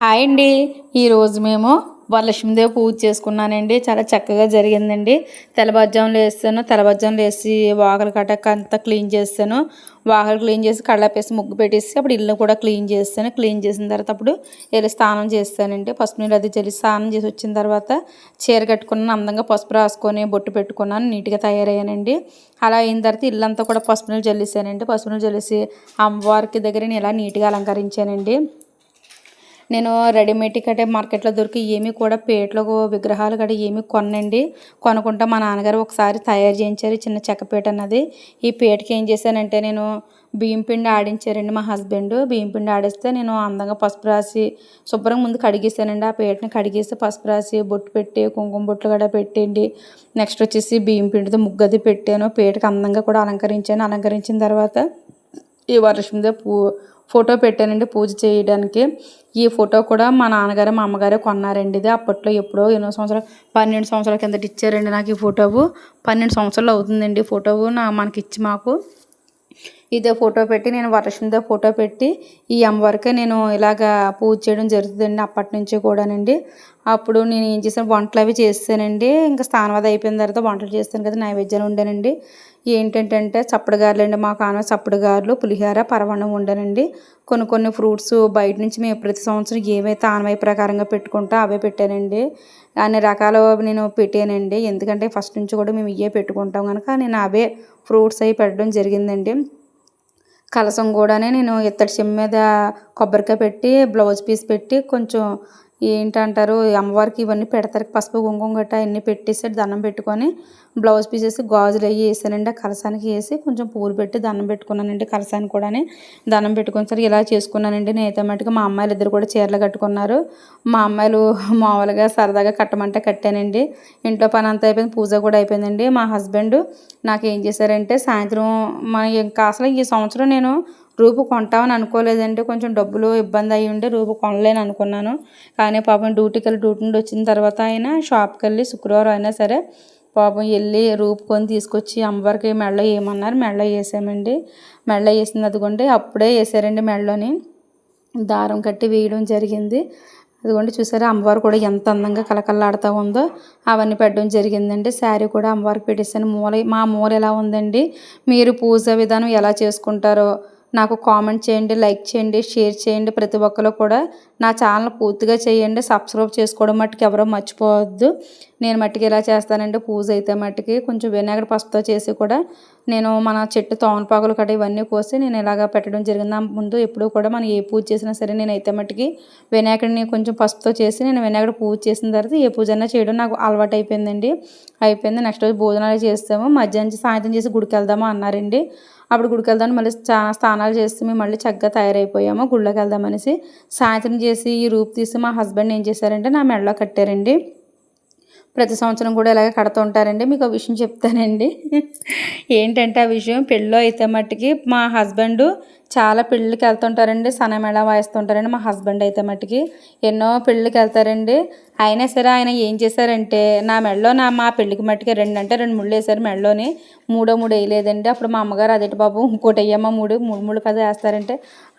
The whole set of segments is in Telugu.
హాయ్ అండి. ఈరోజు మేము వరలక్ష్మీదేవి పూజ చేసుకున్నానండి. చాలా చక్కగా జరిగిందండి. తెల్లవారుజామున వేస్తాను తెల్లవారుజామున వేసి వాకలు కట్టక అంతా క్లీన్ చేస్తాను. వాకలు క్లీన్ చేసి కళ్ళపేసి ముగ్గు పెట్టేసి అప్పుడు ఇల్లు కూడా క్లీన్ చేస్తాను. క్లీన్ చేసిన తర్వాత అప్పుడు వెళ్ళి స్నానం చేస్తానండి. పసుపు నీళ్ళు అది చల్లి స్నానం చేసి వచ్చిన తర్వాత చీర కట్టుకున్నాను. అందంగా పసుపు రాసుకొని బొట్టు పెట్టుకున్నాను. నీట్గా తయారయ్యానండి. అలా అయిన తర్వాత ఇల్లంతా కూడా పసుపు నీళ్ళు చల్లేసానండి పసుపు నీళ్ళు చల్లేసి అమ్మవారికి దగ్గర నేను ఇలా నీట్గా అలంకరించానండి. నేను రెడీమేడ్ కట్టే మార్కెట్లో దొరికి ఏమీ కూడా పేటలో విగ్రహాలు కట్ట ఏమీ కొనండి కొనుక్కుంటా మా నాన్నగారు ఒకసారి తయారు చేయించారు చిన్న చెక్కపేట అన్నది. ఈ పేటకి ఏం చేశానంటే నేను బియ్యం పిండి ఆడించారండి మా హస్బెండ్. బియ్యం పిండి ఆడిస్తే నేను అందంగా పసుపు రాసి శుభ్రంగా ముందు కడిగేసానండి. ఆ పేటని కడిగేసి పసుపు రాసి బొట్టు పెట్టి కుంకుమ బొట్లు కూడా పెట్టండి. నెక్స్ట్ వచ్చేసి బియ్యం పిండితో ముగ్గది పెట్టాను. పేటకి అందంగా కూడా అలంకరించాను. అలంకరించిన తర్వాత ఈ వర్షంతో పూ ఫోటో పెట్టానండి పూజ చేయడానికి. ఈ ఫోటో కూడా మా నాన్నగారు మా అమ్మగారు కొన్నారండి ఇది. అప్పట్లో ఎప్పుడో ఎన్నో సంవత్సరాలు పన్నెండు సంవత్సరాల కిందట ఇచ్చారండి నాకు ఈ ఫోటో పన్నెండు సంవత్సరాలు అవుతుందండి ఫోటోవు ఫోటో నా మనకి ఇచ్చి మాకు. ఇదే ఫోటో పెట్టి నేను వరలక్ష్మిదే ఫోటో పెట్టి ఈ అమ్మవారికే నేను ఇలాగా పూజ చేయడం జరుగుతుందండి అప్పటి నుంచి కూడానండి. అప్పుడు నేను ఏం చేశాను వంటలు అవి చేస్తానండి. ఇంకా స్నానం అయిపోయిన తర్వాత వంటలు చేస్తాను కదా నైవేద్యాలు ఉండేనండి. ఏంటంటే చప్పడి గారులు అండి మా కాను చప్పడి గారులు పులిహోర పరవన్నం ఉండనండి. కొన్ని కొన్ని ఫ్రూట్స్ బయట నుంచి మేము ప్రతి సంవత్సరం ఏవైతే ఆనవాయి ప్రకారంగా పెట్టుకుంటా అవే పెట్టానండి. అన్ని రకాలు నేను పెట్టానండి. ఎందుకంటే ఫస్ట్ నుంచి కూడా మేము ఇవే పెట్టుకుంటాం కనుక నేను అవే ఫ్రూట్స్ అవి పెట్టడం జరిగిందండి. కలసం కూడానే నేను ఇత్తడి చెంబు మీద కొబ్బరికాయ పెట్టి బ్లౌజ్ పీస్ పెట్టి కొంచెం ఏంటంటారు అమ్మవారికి ఇవన్నీ పెడతారు. పసుపు కుంకుమ గట్ట అన్నీ పెట్టేసి దండం పెట్టుకొని బ్లౌజ్ పీసెస్ గాజులు అవి వేసానండి. ఆ కలసానికి వేసి కొంచెం పూలు పెట్టి దండం పెట్టుకున్నానండి. కలసానికి కూడా దండం పెట్టుకుని సరే ఇలా చేసుకున్నానండి. నేనైతే మటుకు మా అమ్మాయిలు ఇద్దరు కూడా చీరలు కట్టుకున్నారు. మా అమ్మాయిలు మామూలుగా సరదాగా కట్టమంటే కట్టానండి. ఇంట్లో పని అంతా అయిపోయింది పూజ కూడా అయిపోయిందండి. మా హస్బెండ్ నాకు ఏం చేశారంటే సాయంత్రం మా ఇంకా అసలు ఈ సంవత్సరం నేను రూపు కొంటామని అనుకోలేదండి కొంచెం డబ్బులు ఇబ్బంది అయ్యి ఉండి రూపు కొనలేను అనుకున్నాను. కానీ పాపం డ్యూటీకి వెళ్ళి డ్యూటీ నుండి వచ్చిన తర్వాత అయినా షాప్కి వెళ్ళి శుక్రవారం అయినా సరే పాపం వెళ్ళి రూపు కొని తీసుకొచ్చి అమ్మవారికి మెడలో వేయమన్నారు. మెడలో వేసామండి. మెడలో వేసింది అదిగోండి. అప్పుడే వేసారండి మెడలోని దారం కట్టి వేయడం జరిగింది. అదిగోండి చూసారా అమ్మవారు కూడా ఎంత అందంగా కలకల్లాడుతూ ఉందో. అవన్నీ పెట్టడం జరిగిందండి. శారీ కూడా అమ్మవారికి పెట్టేసాను మూల మా మూల ఎలా ఉందండి? మీరు పూజ విధానం ఎలా చేసుకుంటారో నాకు కామెంట్ చేయండి లైక్ చేయండి షేర్ చేయండి. ప్రతి ఒక్కరు కూడా నా ఛానల్ పూర్తిగా చేయండి. సబ్స్క్రైబ్ చేసుకోవడం మట్టుకు ఎవరో మర్చిపోవద్దు. నేను మట్టుకు ఇలా చేస్తానండి. పూజ అయితే మట్టికి కొంచెం వినాయకుడు పసుపుతో చేసి కూడా నేను మన చెట్టు తోమనపాకులు కట్ట ఇవన్నీ కోసి నేను ఇలాగ పెట్టడం జరిగింది. ముందు ఎప్పుడూ కూడా మనం ఏ పూజ చేసినా సరే నేను అయితే మట్టికి వినాయకుడిని కొంచెం పసుపుతో చేసి నేను వినాయకుడు పూజ చేసిన తర్వాత ఏ పూజ అయినా చేయడం నాకు అలవాటు అయిపోయిందండి. అయిపోయింది. నెక్స్ట్ రోజు భోజనాలు చేస్తాము. మధ్యాహ్నం సాయంత్రం చేసి గుడికి వెళ్దాము అన్నారండి. అప్పుడు గుడికి వెళ్దాం మళ్ళీ చాలా స్నానాలు చేస్తే మేము మళ్ళీ చక్కగా తయారైపోయాము గుళ్ళోకి వెళ్దామనేసి. సాయంత్రం చేసి ఈ రూపు తీసి మా హస్బెండ్ ఏం చేశారంటే నా మెడలో కట్టారండి. ప్రతి సంవత్సరం కూడా ఇలాగే కడుతూ ఉంటారండి. మీకు ఆ విషయం చెప్తానండి. ఏంటంటే ఆ విషయం పెళ్ళిలో అయితే మట్టుకి మా హస్బెండ్ చాలా పెళ్ళికి వెళ్తుంటారండి. సనమేళ వాయిస్తుంటారండి మా హస్బెండ్ అయితే మట్టుకి. ఎన్నో పెళ్ళికి వెళ్తారండి. అయినా సరే ఆయన ఏం చేశారంటే నా మెడలో నా మా పెళ్ళికి మట్టుకి రెండు అంటే రెండు ముళ్ళు వేశారు మెడలోని. మూడో మూడు వేయలేదండి అప్పుడు మా అమ్మగారు అదేటి బాబు ఇంకోటి వేయమ్మ మూడు మూడు మూడు కదా వేస్తారంటే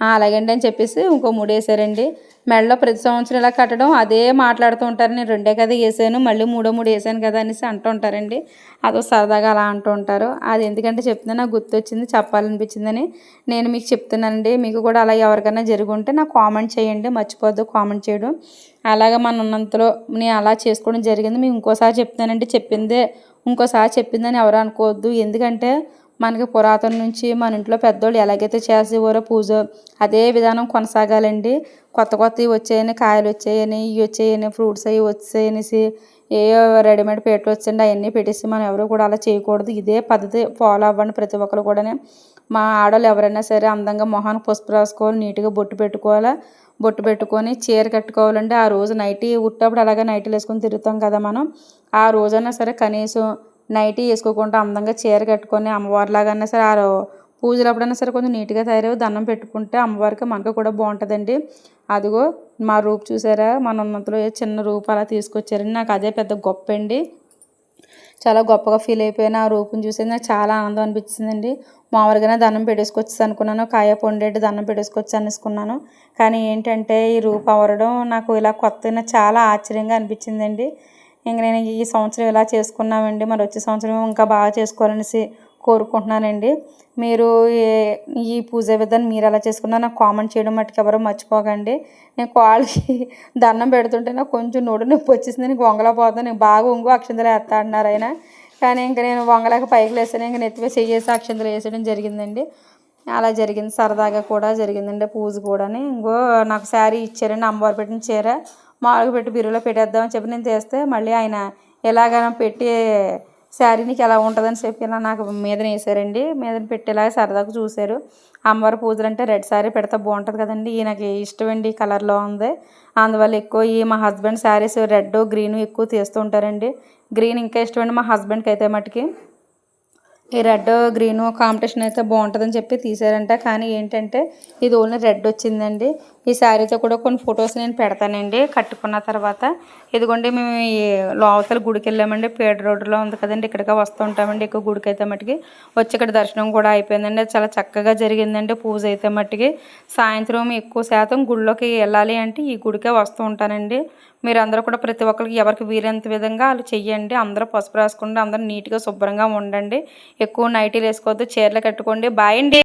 అలాగండి అని చెప్పేసి ఇంకో మూడు వేసారండి మెడలో ప్రతి సంవత్సరం ఇలా కట్టడం అదే మాట్లాడుతూ ఉంటారు నేను రెండే కదా వేసాను మళ్ళీ మూడో మూడు వేసాను కదా అనేసి అంటూ ఉంటారండి. అదో సరదాగా అలా అంటూ ఉంటారు. అది ఎందుకంటే చెప్తున్నా నాకు గుర్తొచ్చింది చెప్పాలనిపించిందని నేను మీకు చెప్తున్నానండి. మీకు కూడా అలా ఎవరికైనా జరుగుంటే నాకు కామెంట్ చేయండి మర్చిపోద్దు కామెంట్ చేయడం. అలాగే మన ఉన్నంతలో నేను అలా చేసుకోవడం జరిగింది. మీకు ఇంకోసారి చెప్తానంటే చెప్పిందే ఇంకోసారి చెప్పిందని ఎవరు అనుకోవద్దు. ఎందుకంటే మనకి పురాతన నుంచి మన ఇంట్లో పెద్దోళ్ళు ఎలాగైతే చేసేవారో పూజ అదే విధానం కొనసాగాలండి. కొత్త కొత్తవి వచ్చాయని కాయలు వచ్చాయని ఇవి వచ్చాయని ఫ్రూట్స్ అవి వచ్చాయనేసి ఏ రెడీమేడ్ పేటలు వచ్చండి అవన్నీ పెట్టేసి మనం ఎవరు కూడా అలా చేయకూడదు. ఇదే పద్ధతి ఫాలో అవ్వండి ప్రతి ఒక్కరు కూడా మా ఆడవాళ్ళు ఎవరైనా సరే అందంగా మొహానికి పసుపు రాసుకోవాలి నీట్గా బొట్టు పెట్టుకోవాలి బొట్టు పెట్టుకొని చీర కట్టుకోవాలంటే ఆ రోజు నైటీ ఉట్టప్పుడు అలాగే నైటీలు వేసుకొని తిరుగుతాం కదా మనం. ఆ రోజైనా సరే కనీసం నైటీ వేసుకోకుండా అందంగా చీర కట్టుకొని అమ్మవారిలాగన్నా సరే ఆ పూజలు అప్పుడైనా సరే కొంచెం నీట్గా తయారై దండం పెట్టుకుంటే అమ్మవారికి మనకు కూడా బాగుంటుందండి. అదిగో మా రూపు చూసారా? మన ఉన్నంతలో చిన్న రూపు అలా తీసుకొచ్చారండి. నాకు అదే పెద్ద గొప్ప అండి చాలా గొప్పగా ఫీల్ అయిపోయాను. ఆ రూపం చూసి నాకు చాలా ఆనందం అనిపించిందండి. మామూలుగానే దండం పెట్టేసుకొచ్చి అనుకున్నాను. కాయ పొండేటి దండం పెట్టేసుకొచ్చి అనుకున్నాను కానీ ఏంటంటే ఈ రూపం అవరడం నాకు ఇలా కొత్త చాలా ఆశ్చర్యంగా అనిపించిందండి. ఇంక నేను ఈ సంవత్సరం ఇలా చేసుకున్నామండి. మరి వచ్చే సంవత్సరం ఇంకా బాగా చేసుకోవాలనేసి కోరుకుంటున్నానండి. మీరు ఈ పూజ విధానం మీరు ఎలా చేసుకున్నా నాకు కామెంట్ చేయడం మట్టుకు ఎవరో మర్చిపోకండి. నేను కాళ్ళకి దండం పెడుతుంటే నాకు కొంచెం నోడు నొప్పి వచ్చేసింది. నీకు వంగలపోతాను నేను బాగా వంగు అక్షంతలు వేస్తా అన్నారు ఆయన. కానీ ఇంక నేను వంగలేక పైకి లేసాను ఇంక నెత్తిపై చేసి అక్షంతలు వేసేయడం జరిగిందండి. అలా జరిగింది. సరదాగా కూడా జరిగిందండి పూజ కూడాని. ఇంకో నాకు శారీ ఇచ్చారండి. అమ్మవారు పెట్టిన చీర. మామూలుగా పెట్టి బీరులో పెట్టేద్దామని చెప్పి నేను తీస్తే మళ్ళీ ఆయన ఎలాగ పెట్టి శారీ నీకు ఎలా ఉంటుందని చెప్పి ఇలా నాకు మీదన వేసారండి. మీద పెట్టేలాగా సరదాగా చూశారు. అమ్మవారి పూజలు అంటే రెడ్ శారీ పెడితే బాగుంటుంది కదండి. ఈయనకి ఇష్టం అండి ఈ కలర్లో ఉంది. అందువల్ల ఎక్కువ ఈ మా హస్బెండ్ శారీస్ రెడ్ గ్రీన్ ఎక్కువ తీస్తూ ఉంటారండి. గ్రీన్ ఇంకా ఇష్టం అండి మా హస్బెండ్కి అయితే మటుకి. ఈ రెడ్ గ్రీను కాంపిటీషన్ అయితే బాగుంటుందని చెప్పి తీసారంట. కానీ ఏంటంటే ఇది ఓన్లీ రెడ్ వచ్చిందండి. ఈ శారీతో కూడా కొన్ని ఫొటోస్ నేను పెడతానండి. కట్టుకున్న తర్వాత ఇదిగోండి మేము ఈ లోవతల గుడికి వెళ్ళామండి. పేడ రోడ్డులో ఉంది కదండి. ఇక్కడికి వస్తూ ఉంటామండి ఎక్కువ గుడికి అయితే మట్టుకి వచ్చి ఇక్కడ దర్శనం కూడా అయిపోయిందండి. చాలా చక్కగా జరిగిందండి పూజ అయితే మట్టుకి. సాయంత్రం ఎక్కువ శాతం గుడిలోకి వెళ్ళాలి అంటే ఈ గుడికే వస్తూ ఉంటానండి. మీరు అందరూ కూడా ప్రతి ఒక్కరికి ఎవరికి వీరేంత విధంగా వాళ్ళు చెయ్యండి. అందరూ పసుపు రాసుకోండి అందరూ నీట్గా శుభ్రంగా ఉండండి. ఎక్కువ నైటీలు వేసుకోవద్దు. చీరలు కట్టుకోండి. బాయ్ అండి.